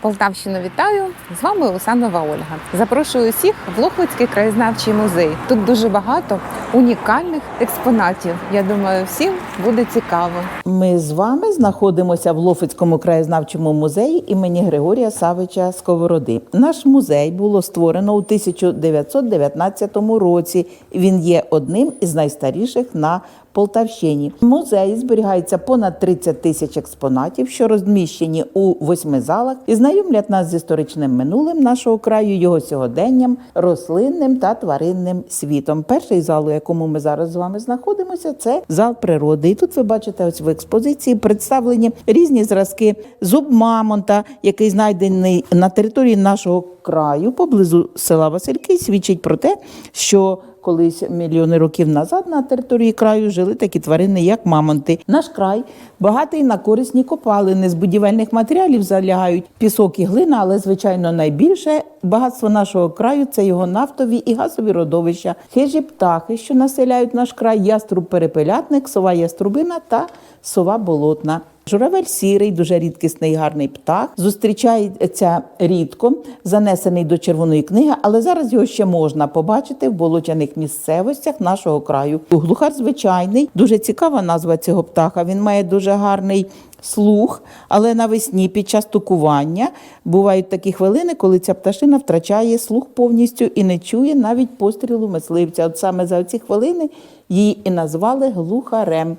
Полтавщину вітаю! З вами Усанова Ольга. Запрошую усіх в Лохвицький краєзнавчий музей. Тут дуже багато унікальних експонатів. Я думаю, всім буде цікаво. Ми з вами знаходимося в Лофицькому краєзнавчому музеї імені Григорія Савича Сковороди. Наш музей було створено у 1919 році. Він є одним із найстаріших на Полтавщині. В музеї зберігається понад 30 тисяч експонатів, що розміщені у восьми залах і знайомлять нас з історичним минулим нашого краю, його сьогоденням, рослинним та тваринним світом. Перший зал, у якому ми зараз з вами знаходимося, це зал природи. І тут ви бачите, ось в експозиції представлені різні зразки зуб мамонта, який знайдений на території нашого краю поблизу села Васильки, свідчить про те, що Колись мільйони років назад на території краю жили такі тварини, як мамонти. Наш край багатий на корисні копалини з будівельних матеріалів залягають пісок і глина, але звичайно найбільше багатство нашого краю це його нафтові і газові родовища, хижі птахи, що населяють наш край, яструб перепелятник, сова яструбина та сова болотна. Журавель сірий, дуже рідкісний гарний птах. Зустрічається рідко, занесений до червоної книги, але зараз його ще можна побачити в болотяних місцевостях нашого краю. Глухар звичайний, дуже цікава назва цього птаха. Він має дуже гарний. Слух, але навесні під час тукування бувають такі хвилини, коли ця пташина втрачає слух повністю і не чує навіть пострілу мисливця. От саме за ці хвилини її і назвали глухарем.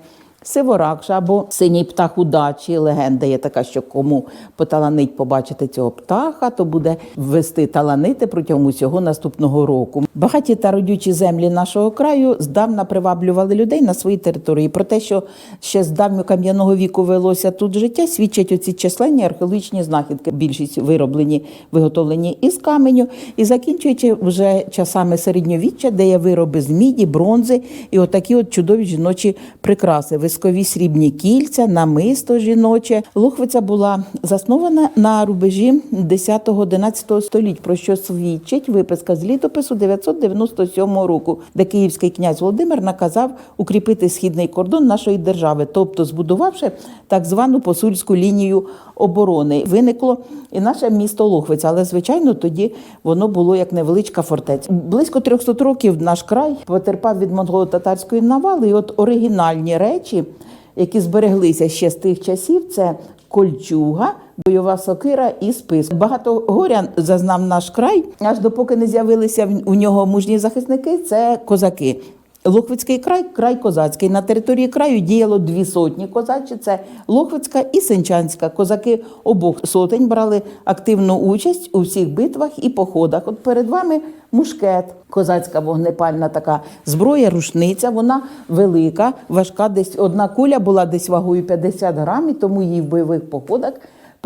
Сиворакша або синій птах удачі. Легенда є така, що кому поталанить побачити цього птаха, то буде вести таланити протягом усього наступного року. Багаті та родючі землі нашого краю здавна приваблювали людей на своїй території. Про те, що ще з давнього кам'яного віку велося тут життя, свідчать оці численні археологічні знахідки. Більшість вироблені, виготовлені із каменю, і закінчуючи вже часами середньовіччя, де є вироби з міді, бронзи і отакі от чудові жіночі прикраси вискові срібні кільця, намисто жіноче. Лохвиця була заснована на рубежі 10-11 століть, про що свідчить виписка з літопису 997 року, де київський князь Володимир наказав укріпити східний кордон нашої держави, тобто збудувавши так звану посульську лінію оборони. Виникло і наше місто Лохвиця, але звичайно тоді воно було як невеличка фортеця. Близько 300 років наш край потерпав від монголо-татарської навали, і от оригінальні речі, які збереглися ще з тих часів, це кольчуга. Бойова сокира і спис. Багато горя зазнав наш край, аж допоки не з'явилися у нього мужні захисники. Це козаки. Лохвицький край, край козацький. На території краю діяло дві сотні козачі. Це Лохвицька і Сенчанська. Козаки обох сотень брали активну участь у всіх битвах і походах. От перед вами мушкет, козацька вогнепальна така зброя, рушниця. Вона велика, важка. Десь одна куля була десь вагою 50 грамів, тому її в бойових походах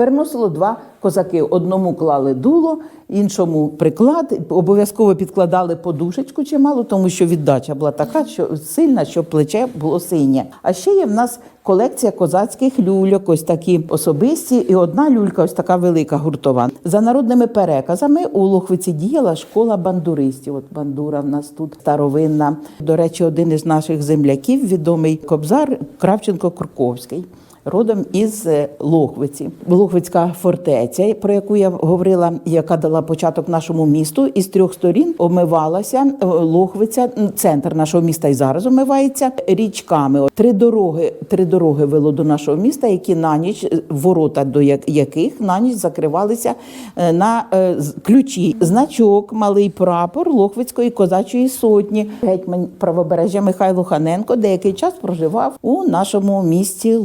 переносило два козаки. Одному клали дуло, іншому приклад. Обов'язково підкладали подушечку чимало, тому що віддача була така, що сильна, що плече було синє. А ще є в нас колекція козацьких люльок, ось такі особисті, і одна люлька, ось така велика гуртова. За народними переказами у Лохвиці діяла школа бандуристів. От бандура в нас тут старовинна. До речі, один із наших земляків, відомий кобзар Кравченко Курковський. Родом із е, Лохвиці, Лохвицька фортеця, про яку я говорила, яка дала початок нашому місту, із трьох сторін омивалася е, Лохвиця, центр нашого міста і зараз омивається річками. Три дороги, три дороги вело до нашого міста, які на ніч е, ворота до яких на ніч закривалися на ключі. Значок, малий прапор Лохвицької козачої сотні. Гетьман правобережжя Михайло Ханенко деякий час проживав у нашому місті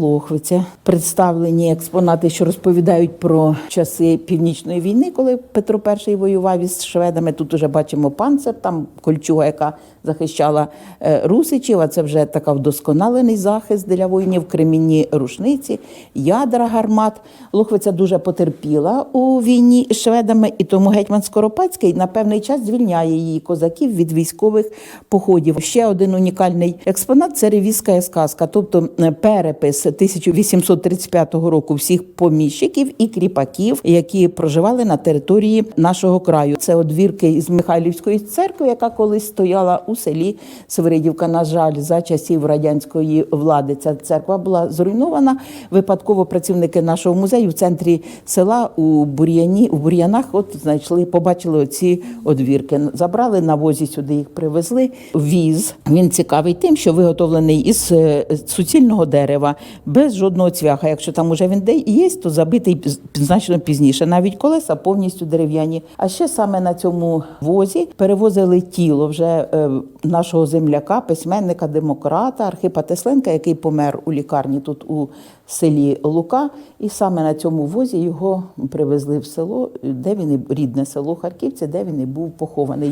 Лохвиця. Представлені експонати, що розповідають про часи північної війни, коли Петро І воював із шведами. Тут уже бачимо панцир, там кольчуга, яка захищала е, русичів. А це вже така вдосконалений захист для воїнів, кремінні рушниці, ядра гармат. Лохвиця дуже потерпіла у війні з шведами, і тому гетьман Скоропадський на певний час звільняє її козаків від військових походів. Ще один унікальний експонат це ревізська сказка, тобто е, перепис 1800 1835 року всіх поміщиків і кріпаків, які проживали на території нашого краю. Це одвірки із Михайлівської церкви, яка колись стояла у селі Свиридівка. На жаль, за часів радянської влади ця церква була зруйнована. Випадково працівники нашого музею в центрі села у бур'яні у бур'янах от знайшли, побачили оці одвірки. Забрали на возі сюди їх привезли. Віз він цікавий тим, що виготовлений із е, суцільного дерева, без жодного цвяха. Якщо там уже він де є, то забитий значно пізніше. Навіть колеса повністю дерев'яні. А ще саме на цьому возі перевозили тіло вже е, нашого земляка, письменника, демократа Архипа Тесленка, який помер у лікарні тут у селі Лука. І саме на цьому возі його привезли в село, де він і рідне село Харківці, де він і був похований.